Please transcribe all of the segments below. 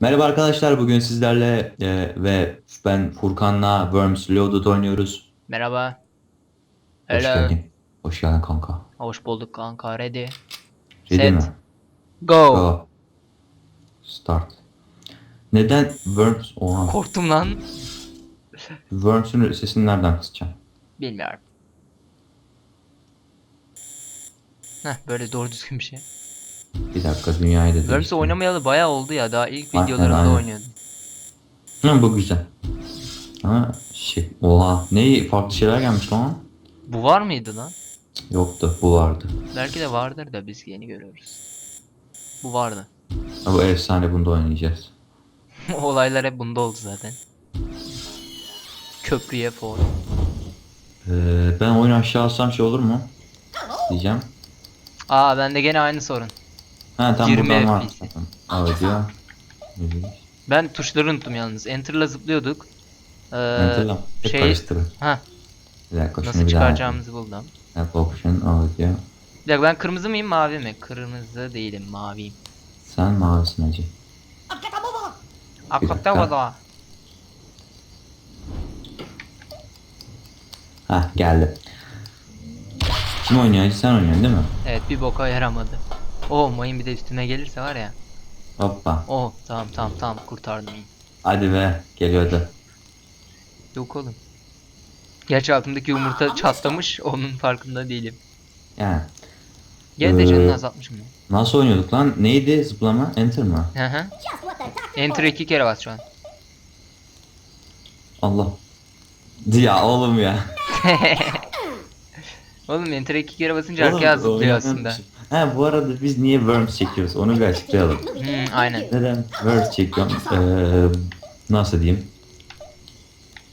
Merhaba arkadaşlar bugün sizlerle e, ve ben Furkan'la Worms Loaded oynuyoruz. Merhaba. Hoş Hello. geldin. Hoş geldin kanka. Hoş bulduk kanka. Ready. Ready Set. mi? Go. Go. Start. Neden Worms? Oha. Korktum lan. Worms'ün sesini nereden kısacağım? Bilmiyorum. Heh böyle doğru düzgün bir şey. Bir dakika dünyayı da değiştireyim. oynamayalı bayağı oldu ya. Daha ilk Aynen, videolarımda aynen. oynuyordum. Hı, bu güzel. Ha şey. Oha. Ne farklı şeyler gelmiş lan? Bu var mıydı lan? Yoktu. Bu vardı. Belki de vardır da biz yeni görüyoruz. Bu vardı. Ha, bu efsane bunda oynayacağız. Olaylar hep bunda oldu zaten. Köprüye for. Ee, ben oyunu aşağı alsam şey olur mu? Diyeceğim. Aa bende gene aynı sorun. Ha tam 20 buradan var. FPS. Evet ya. Ben tuşları unuttum yalnız. Enter'la zıplıyorduk. Ee, Enter'la. Hep şey- karıştırın. ha Bir dakika şunu nasıl bir daha. çıkaracağımızı buldum. App option audio. Bir dakika ben kırmızı mıyım mavi mi? Kırmızı değilim maviyim. Sen mavisin hacı. Aklıkta dakika. vada. Hah geldi. Kim oynuyor hacı? Sen oynuyorsun değil mi? Evet bir boka yaramadı. Oh mayın bir de üstüme gelirse var ya. Hoppa. Oh tamam tamam tamam kurtardım iyi. Hadi be. Geliyordu. Yok oğlum. Gerçi altındaki yumurta çatlamış onun farkında değilim. Yani. Gene de Ee, canını azaltmışım ya. Nasıl oynuyorduk lan? Neydi zıplama? Enter mı? Hı hı. Enter iki kere bas şu an. Allah. Ya oğlum ya. Oğlum enter iki kere basınca Oğlum, arkaya zıplıyor oynayan aslında. Ha bu arada biz niye Worms çekiyoruz? Onu bir açıklayalım. Hmm, aynen. Neden Word çekiyorum? Ee, nasıl diyeyim?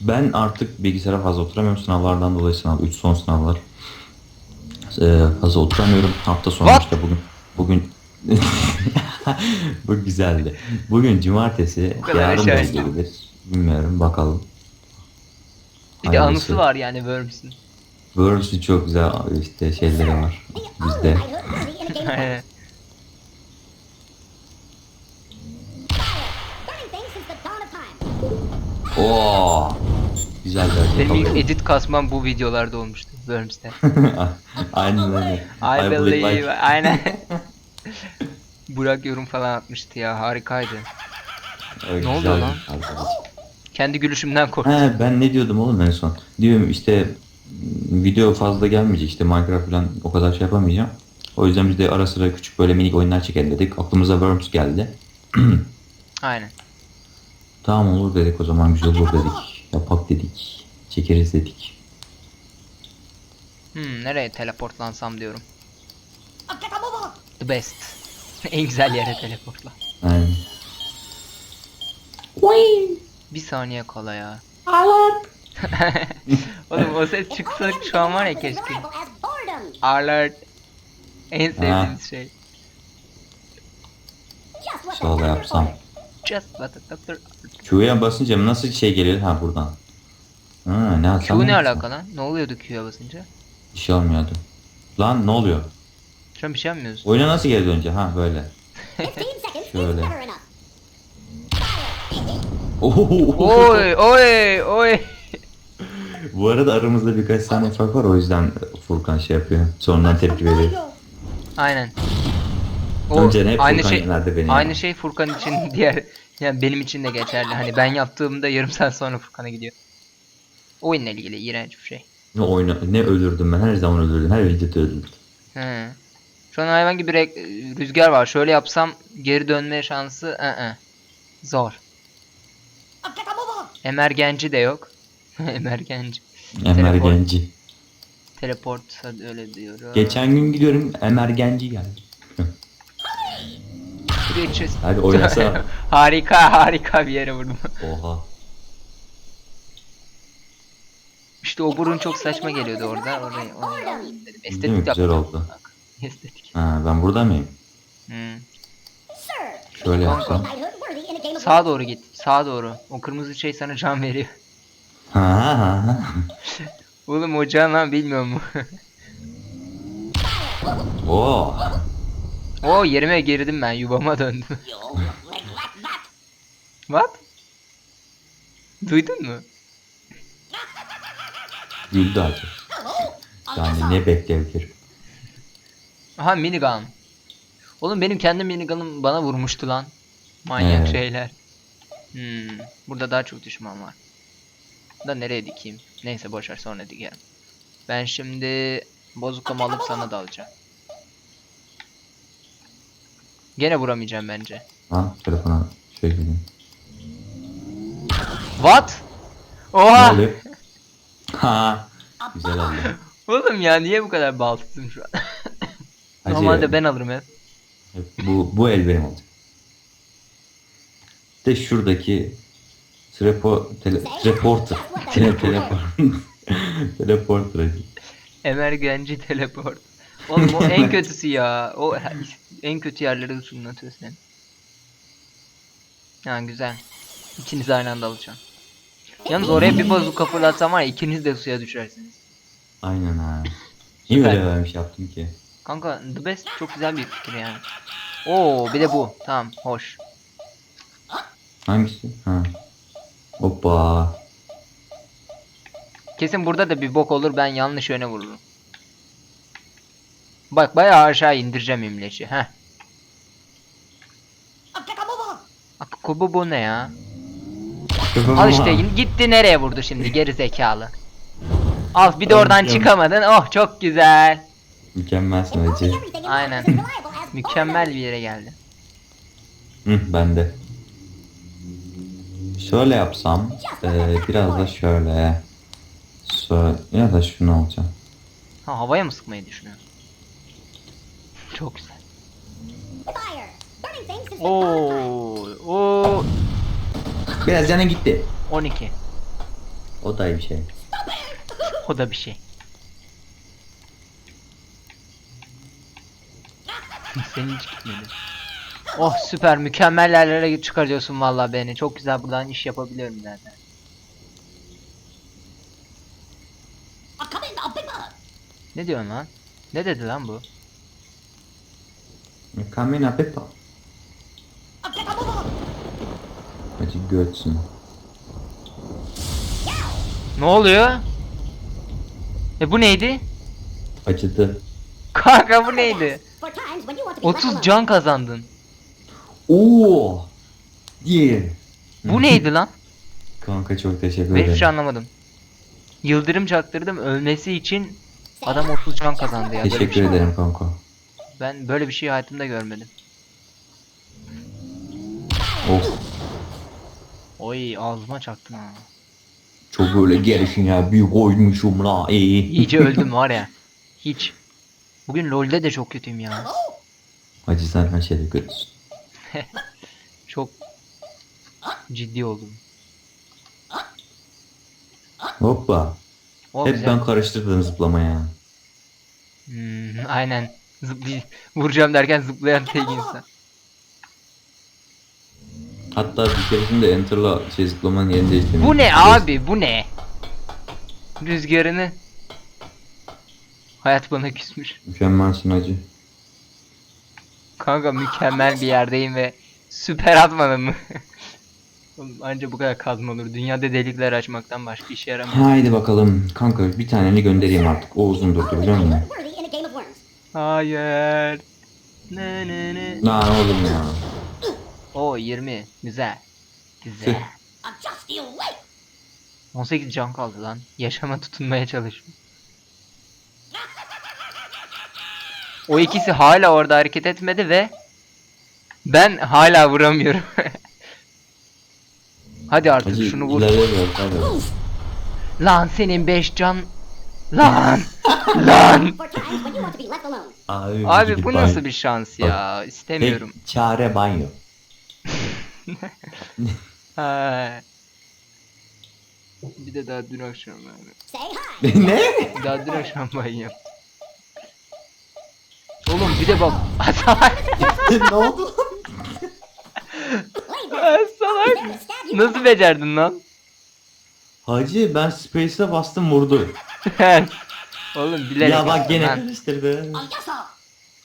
Ben artık bilgisayara fazla oturamıyorum sınavlardan dolayı sınav 3 son sınavlar. Ee, fazla oturamıyorum. Hafta sonu What? işte bugün bugün bu güzeldi. Bugün cumartesi, yarın belki gelir. Bilmiyorum bakalım. Bir de Hayırlısı. anısı var yani Worms'ün. Words'ün çok güzel işte şeyleri var bizde. Aynen. Oo. Güzel bir Benim ilk edit kasmam bu videolarda olmuştu Worms'te. Aynen öyle. I believe. like- Aynen. Burak yorum falan atmıştı ya harikaydı. Evet, Ne oldu lan? arkadaş. Kendi gülüşümden korktum. He ben ne diyordum oğlum en son? Diyorum işte video fazla gelmeyecek işte Minecraft falan o kadar şey yapamayacağım. O yüzden biz de ara sıra küçük böyle minik oyunlar çekelim dedik. Aklımıza Worms geldi. Aynen. Tamam olur dedik o zaman güzel olur dedik. Yapak dedik. Çekeriz dedik. Hmm, nereye teleportlansam diyorum. The best. en güzel yere teleportla. Yani. Bir saniye kala ya. Oğlum o ses çıksa şu an var ya keşke. Alert. En sevdiğimiz şey. Sola yapsam. Just what a doctor. Q'ya basınca nasıl şey geliyor? Ha buradan. Ha ne? Q ne alaka lan? Ne oluyordu Q'ya basınca? Bir şey olmuyordu. Lan ne oluyor? Şu an bir şey yapmıyoruz. Oyuna nasıl geri dönünce? Ha böyle. Şöyle. Oy oy oy. Bu arada aramızda birkaç saniye fark var o yüzden Furkan şey yapıyor. Sonradan tepki veriyor. Aynen. O, Önce hep aynı Furkan şey beni. aynı ya. şey Furkan için diğer yani benim için de geçerli. Hani ben yaptığımda yarım saat sonra Furkan'a gidiyor. Oyunla ilgili iğrenç bir şey. Ne oyna ne ölürdüm ben her zaman ölürdüm. Her videoda ölürdüm. He. Şu an hayvan gibi rüzgar var. Şöyle yapsam geri dönme şansı ı zor. Emergenci de yok. Emergenci. Emergenci. Teleport hadi öyle diyorum. Geçen gün gidiyorum emergenci geldi. Chest- Hadi oynasana. harika harika bir yere vurdum. Oha. İşte o burun çok saçma geliyordu orada. Orayı, orayı dedim. Değil mi? Estetik Güzel yaptım. oldu. Bak, Estetik. Ha ben burada mıyım? Hmm. Şöyle yapsam. Sağa doğru git. Sağa doğru. O kırmızı şey sana can veriyor. Ha ha ha. Oğlum o can lan bilmiyor mu? Oo. Oo yerime girdim ben. Yuvama döndüm. What? Duydun mu? Güldü acı. Yani ne bekleyebilir? Aha minigun. Oğlum benim kendi minigunum bana vurmuştu lan. Manyak Evet. şeyler. Hmm, burada daha çok düşman var. Da nereye dikeyim? Neyse boşver sonra dikerim. Ben şimdi bozukamı alıp sana dalacağım. Gene vuramayacağım bence. Lan telefona şey geliyor. What? Oha! Ha, güzel oldu. Oğlum ya niye bu kadar balsızım şu an? Normalde ben alırım hep. Bu, bu el benim olacak. De şuradaki trepo, tele, treporter. Tele, teleport. teleporter hacı. Emergenci teleport. Oğlum o en kötüsü ya. O en kötü yerlere ışınlatıyor seni. Ha güzel. İkiniz aynı anda alacağım. Yalnız oraya bir bazuka fırlatsam var ya ikiniz de suya düşersiniz. Aynen ha. Niye böyle vermiş yaptım ki? Kanka The Best çok güzel bir fikir yani. Oo bir de bu. Tamam hoş. Hangisi? Ha. Hoppa. Kesin burada da bir bok olur ben yanlış yöne vururum. Bak bayağı aşağı indireceğim imleci. Heh. Akubu bu ne ya? Al işte gitti nereye vurdu şimdi geri zekalı. Al bir de oradan çıkamadın. Oh çok güzel. Mükemmelsin hacı. Aynen. Mükemmel bir yere geldi. Hı, ben de. Şöyle yapsam, eee, biraz da şöyle. Şöyle, ya da şunu alacağım. Ha havaya mı sıkmayı düşünüyorsun? Çok güzel. Oo, o Biraz canı gitti. 12. O da bir şey. O da bir şey. Senin hiç gitmedi. Oh süper mükemmel yerlere çıkarıyorsun vallahi beni. Çok güzel buradan iş yapabiliyorum zaten. Ne diyorsun lan? Ne dedi lan bu? Kamina Peppa. Hacı götsün. Ne oluyor? E bu neydi? Acıdı. Kanka bu neydi? 30 can kazandın. Oo. Diye. Bu neydi lan? Kanka çok teşekkür Ben hiçbir şey ederim. anlamadım. Yıldırım çaktırdım ölmesi için adam 30 can kazandı ya. Böyle bir Teşekkür şey. ederim kanka. Ben böyle bir şey hayatımda görmedim. Of. Oy ağzıma çaktın ha. Çok böyle gerisin ya. Büyük koymuşum la. İyi. İyice öldüm var ya. Hiç. Bugün LoL'de de çok kötüyüm ya. Hacı sen her şeyde kötüsün. Çok ciddi oldum. Hoppa. O Hep güzel. ben karıştırdım zıplamaya. Hmm, aynen. Zıplay vuracağım derken zıplayan tek insan. Hatta bir keresinde Enter'la şey zıplamanın yerini değiştirdim. Bu ne abi bu ne? Rüzgarını. Hayat bana küsmüş. Mükemmelsin hacı. Kanka mükemmel bir yerdeyim ve süper atmadın mı? Anca bu kadar kazma olur. Dünyada delikler açmaktan başka işe yaramıyor. Haydi bakalım. Kanka bir taneni göndereyim artık. O uzun durdu biliyor musun? Hayır. Ne ne ne. Lan oğlum ya. O 20. Güzel. Güzel. 18 can kaldı lan. Yaşama tutunmaya çalışıyorum. O ikisi hala orada hareket etmedi ve ben hala vuramıyorum. Hadi artık Hacı şunu vur. Lan senin 5 can. Lan. Lan. Abi, Abi bu banyo- nasıl bir şans ya? İstemiyorum. Tek çare banyo. Ha. Bir de daha dün akşam yani. ne? Daha dün akşam banyo yaptım. Bir de bak. ne oldu? Salak. Nasıl becerdin lan? Hacı ben Space'e bastım vurdu. Oğlum bilerek ya bak yaptın gene lan. karıştırdı.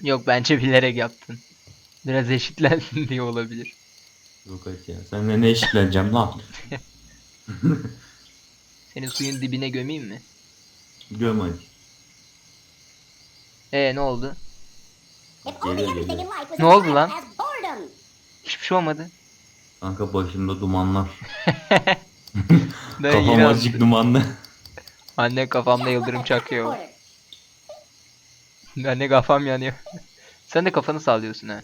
Yok bence bilerek yaptın. Biraz eşitlensin diye olabilir. Yok hadi ya. Seninle ne eşitleneceğim lan? Seni suyun dibine gömeyim mi? Göm hadi. Ee ne oldu? Geliyor, everything in geliyor. life was Ne oldu lan? Hiçbir şey olmadı. Kanka başımda dumanlar. Ben Kafam yine azıcık dumanlı. Anne kafamda yıldırım çakıyor. Anne kafam yanıyor. Sen de kafanı sallıyorsun ha.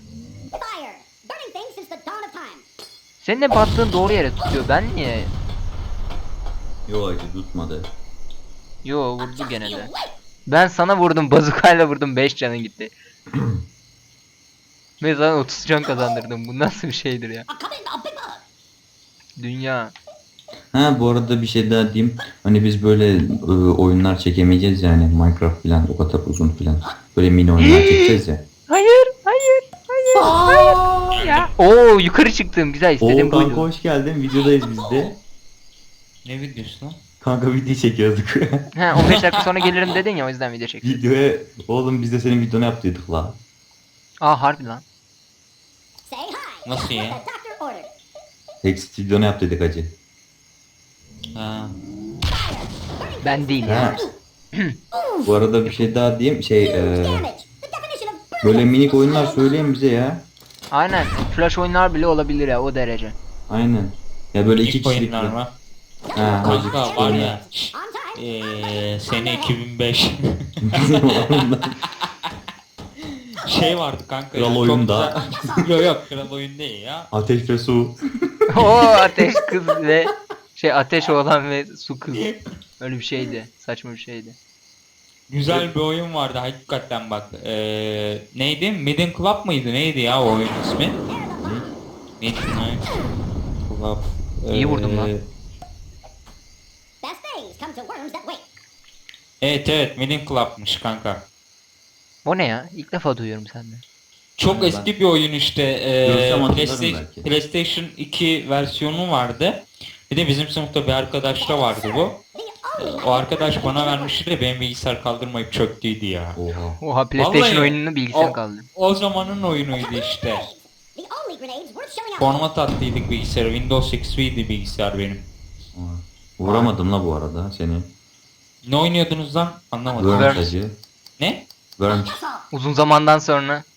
Senin de battığın doğru yere tutuyor. Ben niye? Yok acı tutmadı. Yo vurdu gene de. Ben sana vurdum bazukayla vurdum 5 canın gitti. Ve sana 30 can kazandırdım. Bu nasıl bir şeydir ya? Dünya. Ha bu arada bir şey daha diyeyim. Hani biz böyle e, oyunlar çekemeyeceğiz yani Minecraft falan o kadar uzun falan. Böyle mini oyunlar çekeceğiz ya. Hayır, hayır, hayır, hayır. Ya. Oo yukarı çıktım. Güzel istediğim Oo kanka buydu. hoş geldin. Videodayız biz de. Ne videosu lan? Kanka video çekiyorduk. He 15 dakika sonra gelirim dedin ya o yüzden video çektim. Videoya oğlum biz de senin videonu yaptıydık la. Aa harbi lan. Nasıl ya? Text videonu yaptıydık hacı. Ha. Ben değil ya. Ha. Bu arada bir şey daha diyeyim. Şey e, of böyle minik oyunlar söyleyin bize ya. Aynen. Flash oyunlar bile olabilir ya o derece. Aynen. Ya böyle iki İlk kişilik. oyunlar mı? Ha, Kanka var ya. Eee sene 2005. şey vardı kanka. Kral ya, çok oyunda. güzel- yok yok kral oyun değil ya. Ateş ve su. Oo ateş kız ve şey ateş oğlan ve su kız. Öyle bir şeydi. Saçma bir şeydi. Güzel bir oyun vardı hakikaten bak. Eee neydi? Midden Club mıydı? Neydi ya o oyun ismi? Midnight Club. İyi vurdum lan. Evet evet Midden Club'mış kanka. O ne ya? İlk defa duyuyorum senden. Çok ben- eski bir oyun işte. Ee, Görsem hatırlarım PlayStation, belki. PlayStation 2 versiyonu vardı. Bir de bizim sınıfta bir arkadaş da vardı bu. Ee, O arkadaş bana vermişti de benim bilgisayar kaldırmayıp çöktüydü ya. Oha. Oha PlayStation Vallahi oyununu bilgisayar o- kaldı. O zamanın oyunuydu işte. Format attıydık bilgisayarı. Windows XP'ydi bilgisayar benim. Vuramadım la bu arada seni. Ne oynuyordunuz lan? Anlamadım. Worms Worms. hacı. Ne? Worms. Uzun zamandan sonra.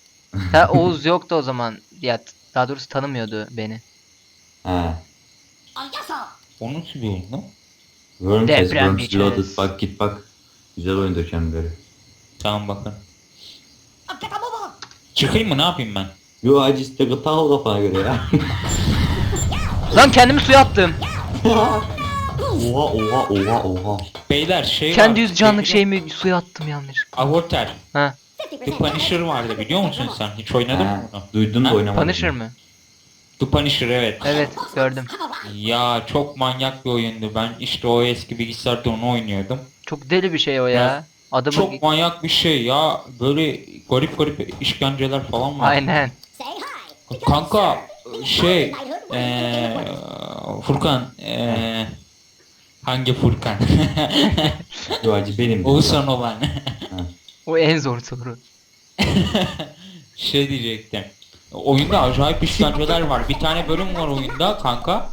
Ha Oğuz yoktu o zaman. Ya t- daha doğrusu tanımıyordu beni. Ha. O nasıl bir oyun lan? Worms, Deprem Worms geçeriz. Loaded. Bak git bak. Güzel oyundur kendileri. Tamam bakın. A. Çıkayım mı ne yapayım ben? Yo hacı işte takıl kafana göre ya. Lan kendimi suya attım. oha oha oha oha. Beyler şey Kendi vardı, yüz canlık şeyimi suya attım yanlışlıkla. Avoter. Ha. 50% The Punisher vardı biliyor musun sen? Hiç oynadın Ha, mı bunu? duydun da Ha, oynamadım. Punisher mı? The Punisher evet. Evet gördüm. Ya çok manyak bir oyundu. Ben işte o eski bilgisayarda onu oynuyordum. Çok deli bir şey o ya. Ya, Adamı... Çok manyak bir şey ya. Böyle garip garip işkenceler falan var. Aynen. Kanka şey eee. Furkan eee hangi Furkan? Yo hacı benim. Oğuzhan olan. O en zor soru. şey diyecektim. Oyunda acayip işkenceler var. Bir tane bölüm var oyunda kanka.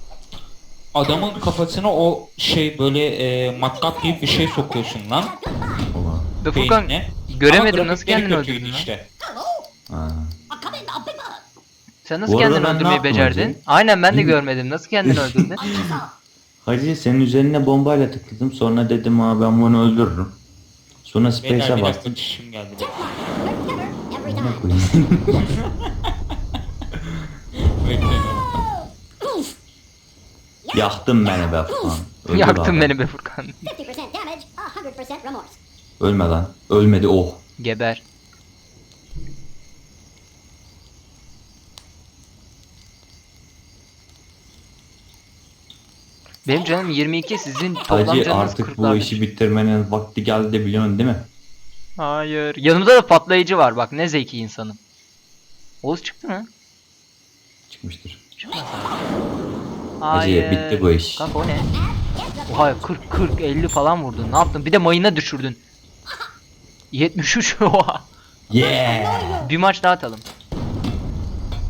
Adamın kafasına o şey böyle eee matkap gibi bir şey sokuyorsun lan. Ve Furkan beynine. göremedim Ama nasıl kendini öldürdün lan? işte. Ha. Sen nasıl Bu arada kendini ben ne öldürmeyi yaptım becerdin? Aynen ben de görmedim. Nasıl kendini öldürdün? Hacı senin üzerine bombayla tıkladım sonra dedim ha ben bunu öldürürüm. Sonra Beyler space'e bir dakika bastım. dişim geldi. Koyayım? Oof. Yaktın beni be falan. Öldür Yaktın abi. beni be Furkan. 50% damage, 100% remorse. Ölme lan. Ölmedi oh. Geber. Benim canım 22 sizin toplam Hacı canınız artık 40 bu işi bitirmenin vakti geldi biliyorsun değil mi? Hayır. Yanımda da patlayıcı var bak ne zeki insanım. Oğuz çıktı mı? Çıkmıştır. Çıkmaz Hacı bitti bu iş. Kanka o ne? Oha 40 40 50 falan vurdun. Ne yaptın? Bir de mayına düşürdün. 73 oha. Yeah. Bir maç daha atalım.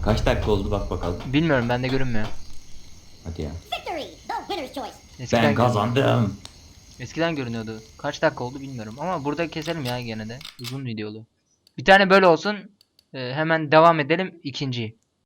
Kaç dakika oldu bak bakalım. Bilmiyorum bende görünmüyor. Hadi ya. Winner's choice. Eskiden Ben görünüyordu. kazandım. Eskiden görünüyordu. Kaç dakika oldu bilmiyorum ama burada keselim ya gene de. Uzun videolu. Bir tane böyle olsun. Ee, hemen devam edelim ikinciyi.